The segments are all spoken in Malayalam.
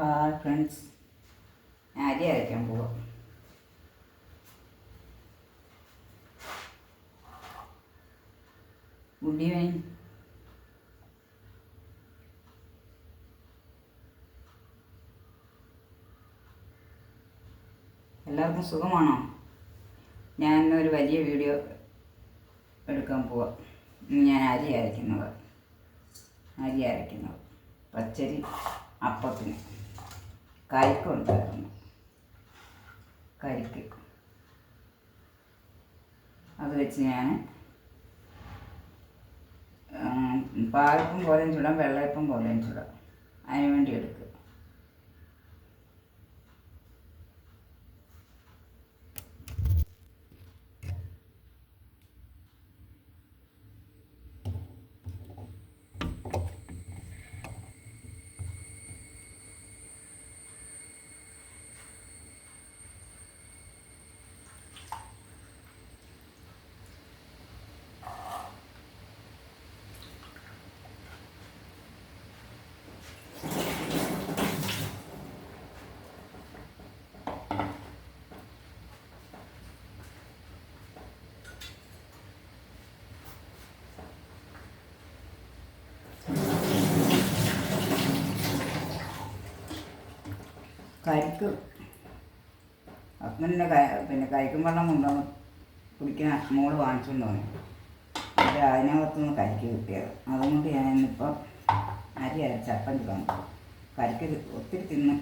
ഹായ് ഫ്രണ്ട്സ് ഞാൻ അരി അരയ്ക്കാൻ പോവാം. ഗുഡ് ഈവനിങ് എല്ലാവർക്കും സുഖമാണോ? ഞാൻ ഇന്നൊരു വലിയ വീഡിയോ എടുക്കാൻ പോവാം. ഞാൻ അരി അരയ്ക്കുന്നത്. അരി അരയ്ക്കുന്നത്. പച്ചരി അപ്പത്തിന്. കരിക്കുണ്ടായിരുന്നു കരിക്ക്. അത് വെച്ച് ഞാൻ പാലപ്പം പോലെയും ചുടാം വെള്ളയപ്പം പോലെയും ചുടാം. അതിന് വേണ്ടി എടുക്കുക കരിക്ക്. ഹസ്ബൻഡിന്റെ പിന്നെ കരിക്കും വെള്ളം കൊണ്ടുവന്ന് കുടിക്കാൻ മോൾ വാങ്ങിച്ചുകൊണ്ട് വന്നു. എന്നിട്ട് അതിനകത്തുനിന്ന് കരിക്ക് കിട്ടിയത്. അതുകൊണ്ട് ഞാൻ ഇന്നിപ്പോൾ അരി അരച്ചപ്പം പോകും കരിക്ക് ഒത്തിരി തിന്ന്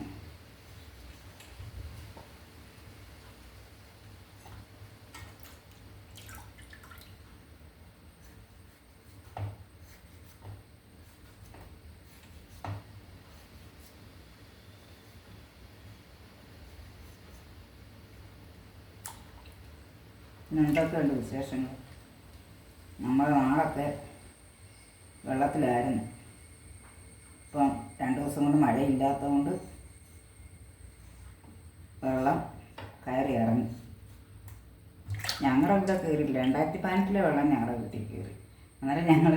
പിന്നെ എന്തൊക്കെയുണ്ട് വിശേഷങ്ങൾ? നമ്മൾ നാളത്തെ വെള്ളത്തിലായിരുന്നു. ഇപ്പം രണ്ട് ദിവസം കൊണ്ട് മഴയില്ലാത്തതുകൊണ്ട് വെള്ളം കയറി ഇറങ്ങി. ഞങ്ങളുടെ ഇവിടെ കയറിയില്ല. രണ്ടായിരത്തി പതിനെട്ടിലെ വെള്ളം ഞങ്ങളുടെ വീട്ടിൽ കയറി. അന്നേരം ഞങ്ങൾ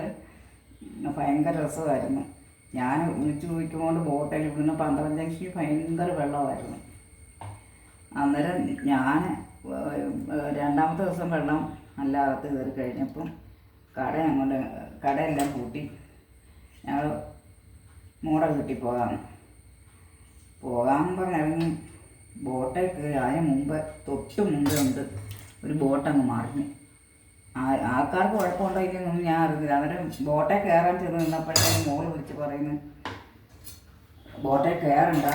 ഭയങ്കര രസമായിരുന്നു. ഞാൻ ഒന്നിച്ച് ചോദിക്കുമ്പോൾ ബോട്ടിൽ ഇവിടുന്ന് പന്ത്രണ്ട് ഭയങ്കര വെള്ളമായിരുന്നു. അന്നേരം ഞാൻ രണ്ടാമത്തെ ദിവസം വെള്ളം നല്ല അകത്ത് കയറി കഴിഞ്ഞപ്പം കട ഞങ്ങളുടെ കടയെല്ലാം പൂട്ടി. ഞങ്ങൾ മൂട വീട്ടിൽ പോകാം. പോകാൻ പറഞ്ഞിറങ്ങി ബോട്ടിൽ കയറി അതിന് മുമ്പ് തൊട്ട് മുമ്പേ ഉണ്ട് ഒരു ബോട്ടങ്ങ് ആ- ആൾക്കാർക്ക് കുഴപ്പമുണ്ടായിരിക്കുന്നു ഞാൻ അറിഞ്ഞില്ല. അന്നേരം ബോട്ടിൽ കയറാൻ ചെന്ന് നിന്നപ്പോഴത്തേക്കും മോൾ വിളിച്ച് പറയുന്നു ബോട്ടിൽ കയറണ്ട.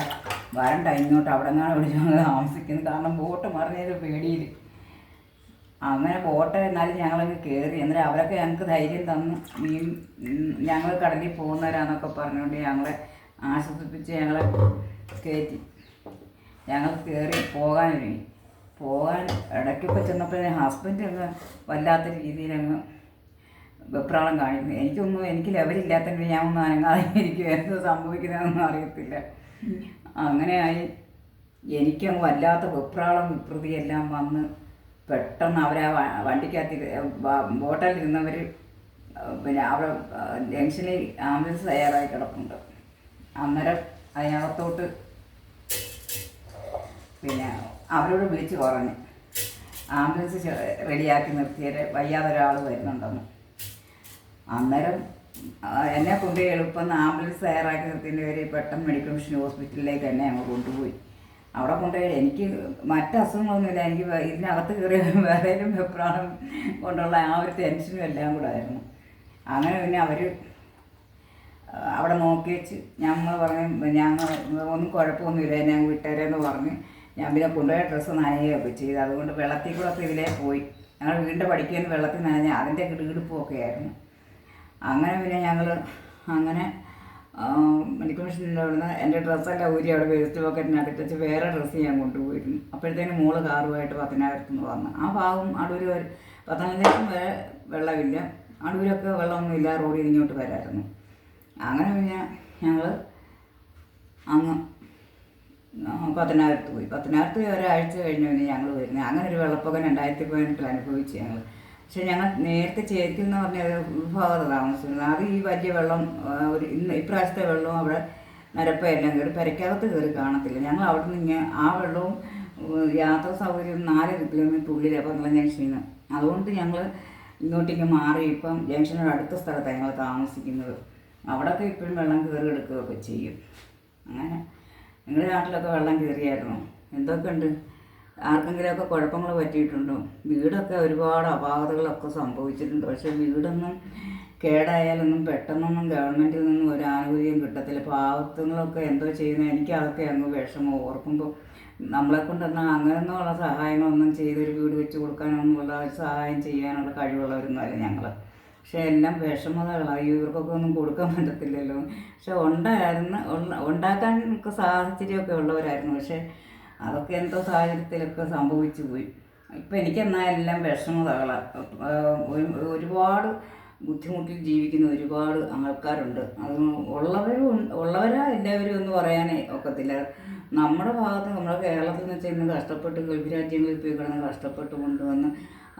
വരണ്ട ഇങ്ങോട്ട് അവിടെ നിന്നാണ് വിളിച്ചു ഞങ്ങൾ താമസിക്കുന്നത്. കാരണം ബോട്ട് മറിഞ്ഞൊരു പേടിയിൽ അങ്ങനെ ബോട്ട് എന്നാലും ഞങ്ങളങ്ങ് കയറി എന്നാലും അവരൊക്കെ ഞങ്ങൾക്ക് ധൈര്യം തന്നു. മീൻ ഞങ്ങൾ കടലിൽ പോകുന്നവരാന്നൊക്കെ പറഞ്ഞുകൊണ്ട് ഞങ്ങളെ ആശ്വസിപ്പിച്ച് ഞങ്ങളെ കയറ്റി ഞങ്ങൾ കയറി പോകാനൊരുങ്ങി പോകാൻ ഇടയ്ക്കൊക്കെ ചെന്നപ്പോഴേ ഹസ്ബൻഡ് അങ്ങ് വല്ലാത്ത രീതിയിലങ്ങ് വെപ്രാളം കാണിക്കുന്നു. എനിക്കൊന്നും എനിക്ക് ലെവലില്ലാത്തതിന് ഞാൻ ഒന്നും അനങ്ങാതെ എനിക്ക് എന്ത് സംഭവിക്കുന്നതെന്നൊന്നും അറിയത്തില്ല അങ്ങനെയായി എനിക്കങ്ങ് വല്ലാത്ത വെപ്രാളം വിപ്രതിയെല്ലാം വന്ന് പെട്ടെന്ന് അവരെ വണ്ടിക്കകത്ത് ബോട്ടിലിരുന്നവർ പിന്നെ അവിടെ ജംഗ്ഷനിൽ ആംബുലൻസ് തയ്യാറായി കിടപ്പുണ്ട്. അന്നേരം അതിനകത്തോട്ട് പിന്നെ അവരോട് വിളിച്ച് പറഞ്ഞു. ആംബുലൻസ് റെഡിയാക്കി നിർത്തിയത് വയ്യാതെ ഒരാൾ വരുന്നുണ്ടെന്ന്. അന്നേരം എന്നെ കൊണ്ട് എളുപ്പം ആംബുലൻസ് തയ്യാറാക്കി നിർത്തിന്റെ പേര് പെട്ടെന്ന് മെഡിക്കൽ മിഷൻ ഹോസ്പിറ്റലിലേക്ക് തന്നെ ഞങ്ങൾ കൊണ്ടുപോയി. അവിടെ കൊണ്ടുപോയി. എനിക്ക് മറ്റ് അസുഖങ്ങളൊന്നുമില്ല. എനിക്ക് ഇതിനകത്ത് കയറി വേറെയും എപ്രാണം കൊണ്ടുള്ള ആ ഒരു ടെൻഷനും എല്ലാം കൂടെ ആയിരുന്നു. അങ്ങനെ പിന്നെ അവർ അവിടെ നോക്കി വെച്ച് ഞങ്ങൾ പറഞ്ഞു ഞങ്ങൾ ഒന്നും കുഴപ്പമൊന്നുമില്ല ഞാൻ വിട്ടേരെന്ന് പറഞ്ഞ് ഞാൻ പിന്നെ കൊണ്ടുപോയ ഡ്രസ്സ് നനയുകയൊക്കെ ചെയ്തു. അതുകൊണ്ട് വെള്ളത്തിൽ കൂടെ ഒക്കെ ഇതിലേ പോയി. ഞങ്ങൾ വീണ്ടും പഠിക്കാൻ വെള്ളത്തിൽ നനഞ്ഞ അതിന്റെ ഇടുപ്പൊക്കെ ആയിരുന്നു. അങ്ങനെ പിന്നെ ഞങ്ങൾ അങ്ങനെ മെഡിക്കൽ മിഷനിൽ അവിടുന്ന് എന്റെ ഡ്രസ്സെല്ലാം ഊരി അവിടെ വേസ്റ്റ് പോക്കറ്റിനകത്ത് വെച്ച് വേറെ ഡ്രസ്സ് ഞാൻ കൊണ്ടുപോയിരുന്നു. അപ്പോഴത്തേനും മോൾ കാറുമായിട്ട് പത്തനാപുരത്ത് നിന്ന് വന്നു. ആ ഭാഗം അടൂർ പത്തനായിരം വരെ വെള്ളമില്ല. അടൂരൊക്കെ വെള്ളമൊന്നുമില്ല റോഡിൽ ഇങ്ങോട്ട് വരായിരുന്നു. അങ്ങനെ പിന്നെ ഞങ്ങൾ അങ്ങ് പത്തനാപുരത്ത് പോയി. പത്തനാപുരത്ത് ഒരാഴ്ച കഴിഞ്ഞ് പിന്നെ ഞങ്ങൾ വരുന്നത്. അങ്ങനെ ഒരു വെള്ളപ്പൊക്കം രണ്ടായിരത്തി പതിനെട്ടിൽ അനുഭവിച്ചു ഞങ്ങൾ പക്ഷെ ഞങ്ങൾ നേരത്തെ ചേർക്കും എന്ന് പറഞ്ഞ ഒരു ഉൾഭാഗത്ത് താമസിക്കുന്നത് അത് ഈ വലിയ വെള്ളം ഒരു ഇന്ന് ഇപ്രാവശ്യത്തെ വെള്ളവും അവിടെ നിരപ്പയെല്ലാം. കയറി പെരക്കകത്ത് കയറി കാണത്തില്ല. ഞങ്ങൾ അവിടെ നിന്ന് ആ വെള്ളവും യാത്ര സൗകര്യം നാല് കിലോമീറ്റർ ഉള്ളിലാണ് പന്തളം ജംഗ്ഷനിൽ നിന്ന് അതുകൊണ്ട് ഞങ്ങൾ ഇങ്ങോട്ടേക്ക് മാറി ഇപ്പം ജംഗ്ഷനോട് അടുത്ത സ്ഥലത്താണ് ഞങ്ങൾ താമസിക്കുന്നത്. അവിടെയൊക്കെ ഇപ്പോഴും വെള്ളം കയറി എടുക്കുകയൊക്കെ ചെയ്യും. അങ്ങനെ. നിങ്ങളുടെ നാട്ടിലൊക്കെ വെള്ളം കയറിയായിരുന്നു? എന്തൊക്കെ ഉണ്ട് ആർക്കെങ്കിലുമൊക്കെ കുഴപ്പങ്ങൾ പറ്റിയിട്ടുണ്ടോ. വീടൊക്കെ ഒരുപാട് അപാകതകളൊക്കെ സംഭവിച്ചിട്ടുണ്ട്. പക്ഷേ വീടൊന്നും കേടായാലൊന്നും പെട്ടെന്നൊന്നും ഗവൺമെന്റിൽ നിന്നും ഒരു ആനുകൂല്യം കിട്ടത്തില്ല. പാവത്തുങ്ങളൊക്കെ എന്തോ ചെയ്യുന്ന എനിക്ക് അതൊക്കെ അങ്ങ് വിഷമം. ഓർക്കുമ്പോൾ നമ്മളെ കൊണ്ടൊന്നും അങ്ങനെയൊന്നുമുള്ള സഹായങ്ങളൊന്നും ചെയ്തൊരു വീട് വെച്ച് കൊടുക്കാനൊന്നുമുള്ള ഒരു സഹായം ചെയ്യാനുള്ള കഴിവുള്ളവരൊന്നും അല്ല ഞങ്ങൾ പക്ഷേ എല്ലാം വിഷമതകളാണ് ഇവർക്കൊക്കെ ഒന്നും കൊടുക്കാൻ പറ്റത്തില്ലല്ലോ. പക്ഷെ ഉണ്ടായിരുന്നു ഉണ്ടാക്കാൻ സാഹചര്യമൊക്കെ ഉള്ളവരായിരുന്നു. പക്ഷേ അതൊക്കെ എന്തോ സാഹചര്യത്തിലൊക്കെ സംഭവിച്ചു പോയി. ഇപ്പം എനിക്കെന്നാൽ എല്ലാം വിഷമതകളാണ് ഒരു ഒരുപാട് ബുദ്ധിമുട്ടിൽ ജീവിക്കുന്ന ഒരുപാട് ആൾക്കാരുണ്ട്. അത് ഉള്ളവരും ഉള്ളവരാ എല്ലാവരും എന്ന് പറയാനേ ഒക്കത്തില്ല. നമ്മുടെ ഭാഗത്ത് നമ്മുടെ കേരളത്തിൽ നിന്ന് വെച്ചാൽ ഇന്ന് കഷ്ടപ്പെട്ട് ഗൾഫ് രാജ്യങ്ങളിൽ പോയി കിടന്ന് കഷ്ടപ്പെട്ട് കൊണ്ടുവന്ന്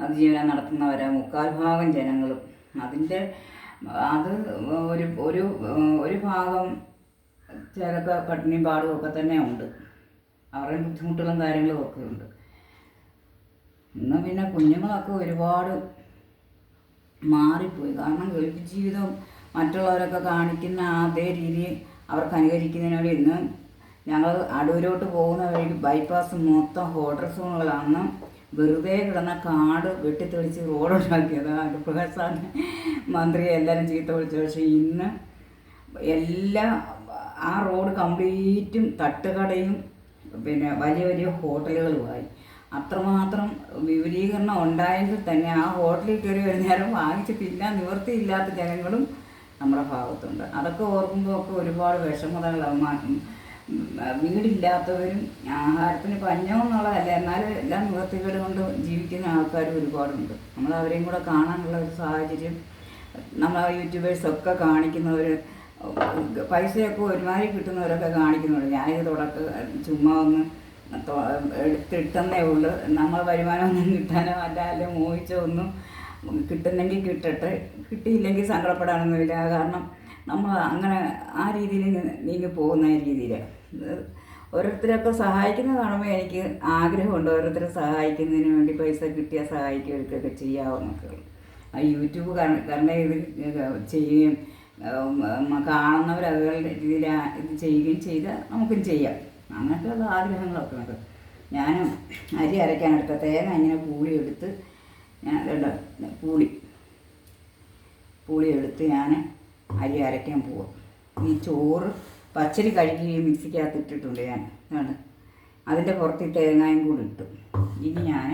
അതിജീവനം നടത്തുന്നവരാ മുക്കാൽ ഭാഗം ജനങ്ങളും. അതിന്റെ അത് ഒരു ഒരു ഒരു ഭാഗം ചിലക്ക പട്ടിണിയും പാടും ഒക്കെ തന്നെ ഉണ്ട്. അവരുടെ ബുദ്ധിമുട്ടുകളും കാര്യങ്ങളും ഒക്കെ ഉണ്ട് ഇന്ന് പിന്നെ കുഞ്ഞുങ്ങളൊക്കെ ഒരുപാട് മാറിപ്പോയി. കാരണം ഗൾഫ് ജീവിതം മറ്റുള്ളവരൊക്കെ കാണിക്കുന്ന അതേ രീതി അവർക്ക് അനുകരിക്കുന്നതിനോട് ഇന്ന് ഞങ്ങൾ അടൂരോട്ട് പോകുന്ന വഴി ബൈപ്പാസ് മൊത്തം ഹോട്ടൽ സോണുകളാണ് വെറുതെ കിടന്ന കാട് വെട്ടിത്തെളിച്ച് റോഡുണ്ടാക്കിയത്. അനുപ്രകാശാണ് മന്ത്രി എല്ലാവരും ചീത്ത വിളിച്ചു. പക്ഷേ ഇന്ന് എല്ലാ ആ റോഡ് കംപ്ലീറ്റും തട്ടുകടയും പിന്നെ വലിയ വലിയ ഹോട്ടലുകളുമായി അത്രമാത്രം വിപുലീകരണം ഉണ്ടായെങ്കിൽ തന്നെ ആ ഹോട്ടലിൽ കയറി ഒരു നേരം വാങ്ങിച്ച് തിന്നാൻ നിവൃത്തിയില്ലാത്ത ജനങ്ങളും നമ്മുടെ ഭാഗത്തുണ്ട്. അതൊക്കെ ഓർക്കുമ്പോൾ ഒക്കെ ഒരുപാട് വിഷമതകളാണ് മാറ്റും വീടില്ലാത്തവരും ആഹാരത്തിന് പഞ്ഞമെന്നുള്ളതല്ല എന്നാലും എല്ലാ നിവൃത്തികേട് കൊണ്ട് ജീവിക്കുന്ന ആൾക്കാരും ഒരുപാടുണ്ട്. നമ്മൾ അവരെയും കൂടെ കാണാനുള്ള ഒരു സാഹചര്യം നമ്മൾ യൂട്യൂബേഴ്സൊക്കെ കാണിക്കുന്നവർ പൈസയൊക്കെ ഒരുമാതിരി കിട്ടുന്നവരൊക്കെ കാണിക്കുന്നുണ്ട്. ഞാനിത് തുടക്ക ചുമ്മാ ഒന്ന് എടുത്തിട്ടെന്നേ ഉള്ളൂ. നമ്മൾ വരുമാനമൊന്നും കിട്ടാനോ അല്ല അല്ല മോഹിച്ചോ ഒന്നും കിട്ടുന്നെങ്കിൽ കിട്ടട്ടെ. കിട്ടിയില്ലെങ്കിൽ സങ്കടപ്പെടാനൊന്നുമില്ല കാരണം നമ്മൾ അങ്ങനെ ആ രീതിയിൽ നീങ്ങി പോകുന്ന രീതിയിൽ ഓരോരുത്തരൊക്കെ സഹായിക്കുന്ന കാണുമ്പോൾ എനിക്ക് ആഗ്രഹമുണ്ട് ഓരോരുത്തരെ സഹായിക്കുന്നതിന് വേണ്ടി പൈസ കിട്ടിയാൽ സഹായിക്കുകയൊക്കെ ആ യൂട്യൂബ് കാരണം കാരണം ഇത് ചെയ്യുകയും കാണുന്നവർ അതുപോലെ രീതിയിൽ ഇത് ചെയ്യുകയും ചെയ്താൽ നമുക്കും ചെയ്യാം. അങ്ങനത്തെയുള്ള ആഗ്രഹങ്ങളൊക്കെ ഉണ്ട്. ഞാനും അരി അരയ്ക്കാനെടുത്ത തേങ്ങ ഇങ്ങനെ പൂളി എടുത്ത് ഞാൻ ഇതുണ്ട് പൂളി. പൂളി എടുത്ത് ഞാൻ അരി അരയ്ക്കാൻ പോവാം. ഈ ചോറ് പച്ചരി കഴുകി മിക്സിക്കകത്ത് ഇട്ടിട്ടുണ്ട് ഞാൻ ഇതാണ് അതിന്റെ പുറത്ത് തേങ്ങയും കൂടി ഇട്ടു. ഇനി ഞാൻ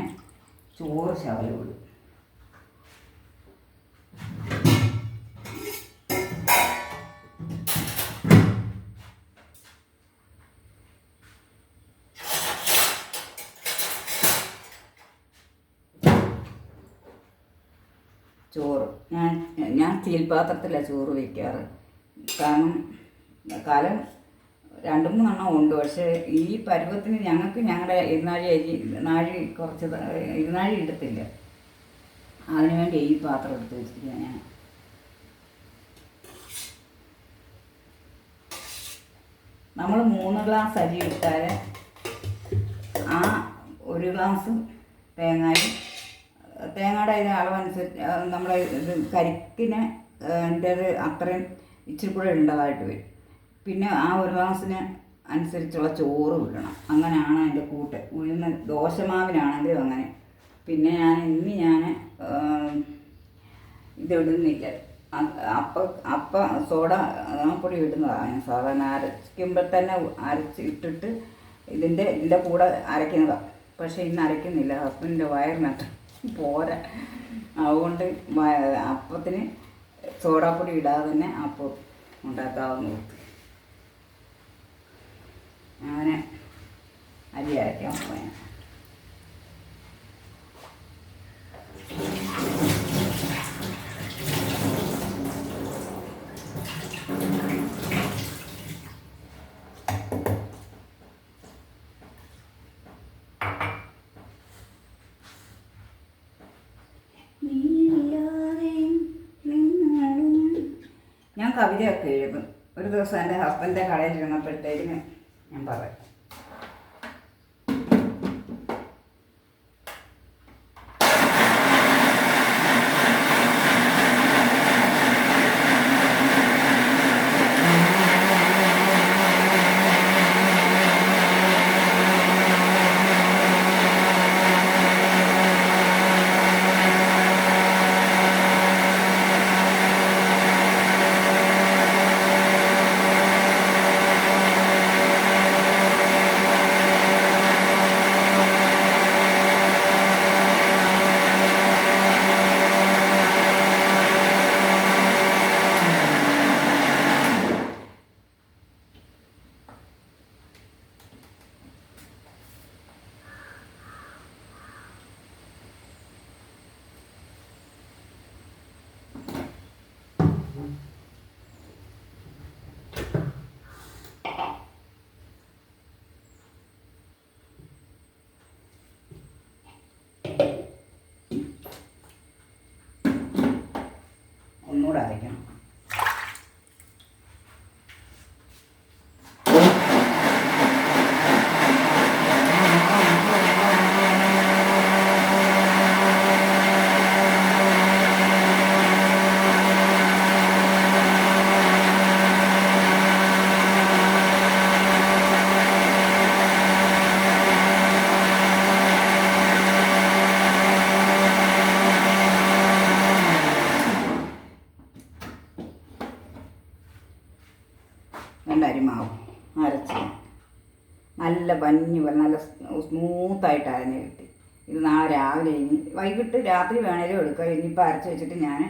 ചോറ് ശകലം ചോറ്. ഞാൻ ഞാൻ സ്റ്റീൽ പാത്രത്തിലാണ് ചോറ് വയ്ക്കാറ് കാരണം കാലം രണ്ട് മൂന്നെണ്ണം ഉണ്ട്. പക്ഷേ ഈ പരുവത്തിന് ഞങ്ങൾക്ക് ഞങ്ങളുടെ ഇരുന്നാഴി അരി നാഴി കുറച്ച് ഇരുന്നാഴി ഇടത്തില്ല അതിനുവേണ്ടി ഈ പാത്രം എടുത്ത് വെച്ചിരിക്കുക ഞാൻ. നമ്മൾ മൂന്ന് ഗ്ലാസ് അരി ഇട്ടാൽ ആ ഒരു ഗ്ലാസ് തേങ്ങയും തേങ്ങയുടെ ഇത് അളവനുസരിച്ച് നമ്മളെ ഇത് കരിക്കിന് എന്റേത് അത്രയും ഇച്ചിരി കൂടെ ഉണ്ടതായിട്ട് വരും. പിന്നെ ആ ഒരു ഗ്ലാസ്സിന് അനുസരിച്ചുള്ള ചോറ് വിടണം. അങ്ങനെയാണ് അതിന്റെ കൂട്ട്. ഉഴുന്ന ദോശമാവിനാണെങ്കിലും അങ്ങനെ. പിന്നെ ഞാൻ ഇന്ന് ഞാൻ ഇതിടുന്നില്ല. ഇടുന്നില്ല അപ്പ അപ്പ സോഡ പൊടി ഇടുന്നതാണ് ഞാൻ സാധാരണ അരയ്ക്കുമ്പോൾ തന്നെ അരച്ച് ഇട്ടിട്ട് ഇതിന്റെ ഇതിന്റെ കൂടെ അരയ്ക്കുന്നതാണ് പക്ഷേ ഇന്ന് അരയ്ക്കുന്നില്ല. ഹസ്ബൻഡിന്റെ വയറിനകത്ത്. പോരാ. അതുകൊണ്ട് അപ്പത്തിന് സോഡാപ്പൊടി ഇടാതെ തന്നെ അപ്പം ഉണ്ടാക്കാവുന്ന അങ്ങനെ അരി അരയ്ക്കാൻ പോയാൽ കവിതയൊക്കെ എഴുതും. ഒരു ദിവസം എന്റെ ഹസ്ബൻഡിന്റെ കടയിൽ ഇരുന്നപ്പോഴത്തേക്കിന് ഞാൻ പറയാം ഒന്നുകൂടെ അരയ്ക്കണം രണ്ട് അരിമാവ് അരച്ച്. നല്ല പഞ്ഞ് നല്ല സ്മൂത്തായിട്ട് അരഞ്ഞ് കിട്ടി. ഇത് നാളെ രാവിലെ ഇനി വൈകിട്ട് രാത്രി വേണേലും എടുക്കാം. ഇനിയിപ്പോൾ അരച്ച് വെച്ചിട്ട് ഞാൻ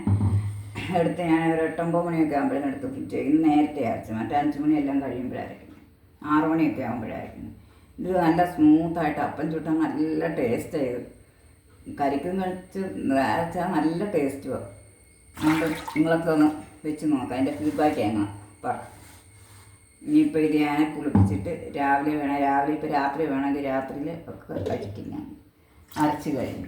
എടുത്ത് ഞാൻ ഒരു എട്ടൊമ്പത് മണിയൊക്കെ ആകുമ്പോഴേക്കും എടുത്ത് ഫ്രിഡ്ജ് ഇന്ന് നേരത്തെ അരച്ച്. മറ്റേ അഞ്ച് മണിയെല്ലാം കഴിയുമ്പോഴായിരിക്കും. ആറ് മണിയൊക്കെ ആകുമ്പോഴായിരിക്കും ഇത് നല്ല സ്മൂത്തായിട്ട് അപ്പം ചുട്ടാൽ നല്ല ടേസ്റ്റ് ചെയ്ത് കരിക്കും കഴിച്ച് അരച്ചാൽ നല്ല ടേസ്റ്റുമാണ് അതുകൊണ്ട് നിങ്ങളൊക്കെ ഒന്ന് വെച്ച് നോക്കാം. അതിന്റെ ഫീഡ്ബാക്ക് എങ്ങനെ പറ ഇനിയിപ്പോൾ ഇത് ഞാൻ കുളിപ്പിച്ചിട്ട് രാവിലെ വേണം രാവിലെ ഇപ്പോൾ രാത്രി വേണമെങ്കിൽ രാത്രിയിൽ ഒക്കെ കഴിക്കും ഞാൻ. അരച്ച് കഴിഞ്ഞു.